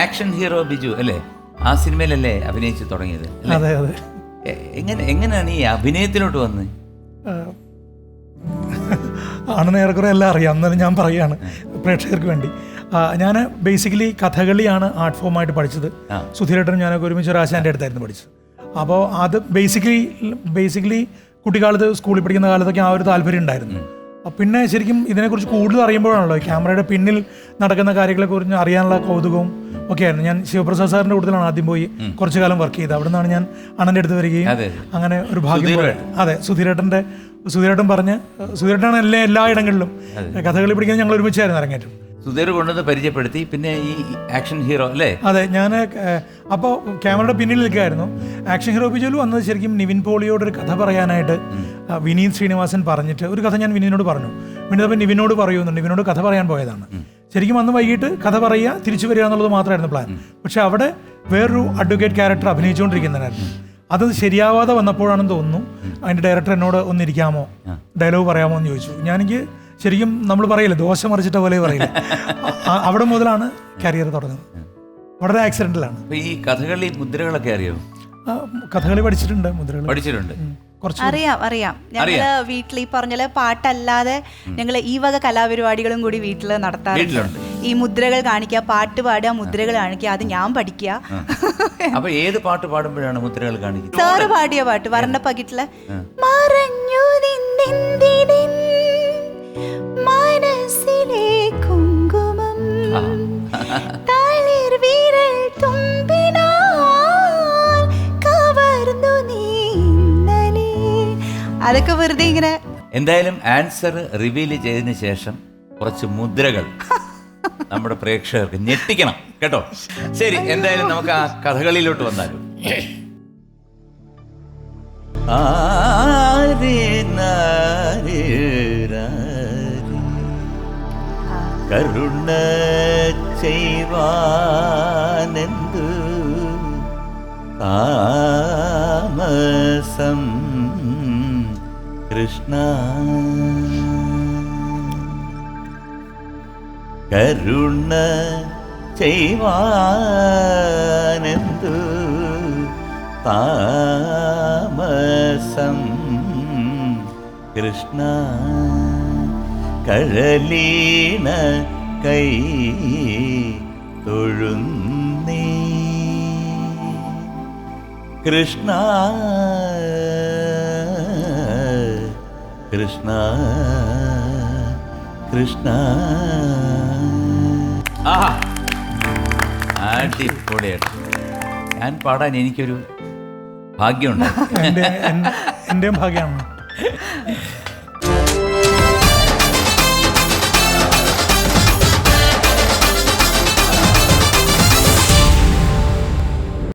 Action hero Biju അല്ലേ? ആ സിനിമയിലല്ലേ അഭിനയിച്ചു തുടങ്ങിയത്? അതെ അതെ. എങ്ങനെ എങ്ങനെയാണ് ഈ അഭിനയത്തിലോട്ട് വന്ന്? ആണെന്ന് ഏറെക്കുറെ എല്ലാം അറിയാം. എന്നാലും ഞാൻ പറയുകയാണ് പ്രേക്ഷകർക്ക് വേണ്ടി. ഞാൻ ബേസിക്കലി കഥകളിയാണ് ആർട്ട് ഫോമായിട്ട് പഠിച്ചത്. സുധീരേട്ടനും ഞാനൊക്കെ ഒരുമിച്ച് ഒരു ആശാന്റെ അടുത്തായിരുന്നു പഠിച്ചത്. അപ്പോൾ അത് ബേസിക്കലി ബേസിക്കലി കുട്ടിക്കാലത്ത് സ്കൂളിൽ പഠിക്കുന്ന കാലത്തൊക്കെ ആ ഒരു താല്പര്യം ഉണ്ടായിരുന്നു. പിന്നെ ശരിക്കും ഇതിനെക്കുറിച്ച് കൂടുതൽ അറിയുമ്പോഴാണല്ലോ ക്യാമറയുടെ പിന്നിൽ നടക്കുന്ന കാര്യങ്ങളെക്കുറിച്ച് അറിയാനുള്ള കൗതുകവും ഒക്കെ ആയിരുന്നു ഞാൻ ശിവപ്രസാദ് സാറിന്റെ കൂടുതലാണ് ആദ്യം പോയി കുറച്ചു കാലം വർക്ക് ചെയ്തത്. അവിടെ നിന്നാണ് ഞാൻ അണ്ണന്റെ അടുത്ത് വരികയും അങ്ങനെ ഒരു ഭാഗ്യം അതെ സുധീരേട്ടന്റെ സുധീരേട്ടൻ പറഞ്ഞ് സുധീരേട്ടനാണ് എല്ലാ എല്ലാ ഇടങ്ങളിലും കഥകളി പഠിക്കുന്നത് ഞങ്ങൾ ഒരുമിച്ചായിരുന്നു ഇറങ്ങിയിട്ടും സുധീർ കൊണ്ടുവന്ന് പരിചയപ്പെടുത്തി. പിന്നെ ഈ ആക്ഷൻ ഹീറോ അല്ലേ? അതെ ഞാൻ അപ്പോൾ ക്യാമറയുടെ പിന്നിൽ നിൽക്കുകയായിരുന്നു. ആക്ഷൻ ഹീറോ ബിജുലു വന്നത് ശരിക്കും നിവിൻ പോളിയോട് ഒരു കഥ പറയാനായിട്ട് വിനീത് ശ്രീനിവാസൻ പറഞ്ഞിട്ട് ഒരു കഥ ഞാൻ വിനീതിനോട് പറഞ്ഞു. വിനീത് അപ്പം നിവിനോട് പറയുന്നുണ്ട് നിവിനോട് കഥ പറയാൻ പോയതാണ്. ശരിക്കും അന്ന് വൈകിട്ട് കഥ പറയുക തിരിച്ചു വരിക എന്നുള്ളത് മാത്രമായിരുന്നു പ്ലാൻ പക്ഷെ അവിടെ വേറൊരു അഡ്വക്കേറ്റ് ക്യാരക്ടർ അഭിനയിച്ചുകൊണ്ടിരിക്കുന്നതായിരുന്നു. അത് ശരിയാവാതെ വന്നപ്പോഴാണെന്ന് തോന്നുന്നു. അതിന്റെ ഡയറക്ടർ എന്നോട് ഒന്നിരിക്കാമോ ഡയലോഗ് പറയാമോ എന്ന് ചോദിച്ചു. ഞാനെനിക്ക് ശരിക്കും നമ്മൾ പറയില്ല ദോശ മറിച്ചിട്ട പോലെ പറയില്ല? അവിടെ മുതലാണ് കരിയർ തുടങ്ങുന്നത്. വളരെ ആക്സിഡന്റിലാണ് ഈ കഥകളി മുദ്രകളൊക്കെ അറിയോ? കഥകളി പഠിച്ചിട്ടുണ്ട് മുദ്രകൾ പഠിച്ചിട്ടുണ്ട്. കുറച്ച് അറിയാം അറിയാം. ഞങ്ങൾ വീട്ടിൽ ഈ പറഞ്ഞ പാട്ടല്ലാതെ ഞങ്ങൾ ഈ വക കലാപരിപാടികളും കൂടി വീട്ടിൽ നടത്താറുണ്ട്. വീട്ടിലുണ്ട്. ഈ മുദ്രകൾ കാണിക്കുക പാട്ട് പാടുക മുദ്രകൾ കാണിക്കുക അത് ഞാൻ പഠിക്കുക. അപ്പൊ ഏത് പാട്ട് പാടുമ്പോഴാണ് മുദ്രകൾ കാണിക്കുക സാറ് പാടിയ പാട്ട് വരണ്ട പകിട്ടിൽ മറഞ്ഞു നിന്നെന്തിനെൻ അതൊക്കെ വെറുതെ ഇങ്ങനെ എന്തായാലും ആൻസർ റിവീൽ ചെയ്തതിന് ശേഷം കുറച്ച് മുദ്രകൾ നമ്മുടെ പ്രേക്ഷകർക്ക് ഞെട്ടിക്കണം കേട്ടോ? ശരി എന്തായാലും നമുക്ക് ആ കഥകളിലോട്ട് വന്നാലും. കരുണ ചെയ്വാനെന്തു? താമസം കൃഷ്ണ. കരുണ ചെയ്വാനെന്തു താമസം? കൃഷ്ണ കഴലീണ കൈ തൊഴുന്നീ. കൃഷ്ണ കൃഷ്ണ കൃഷ്ണ. ആഹാ. അടിപൊളിയായിട്ട്. ഞാൻ പാടാൻ എനിക്കൊരു ഭാഗ്യമുണ്ട്. എന്റെ എന്റെയും ഭാഗ്യമാണ്.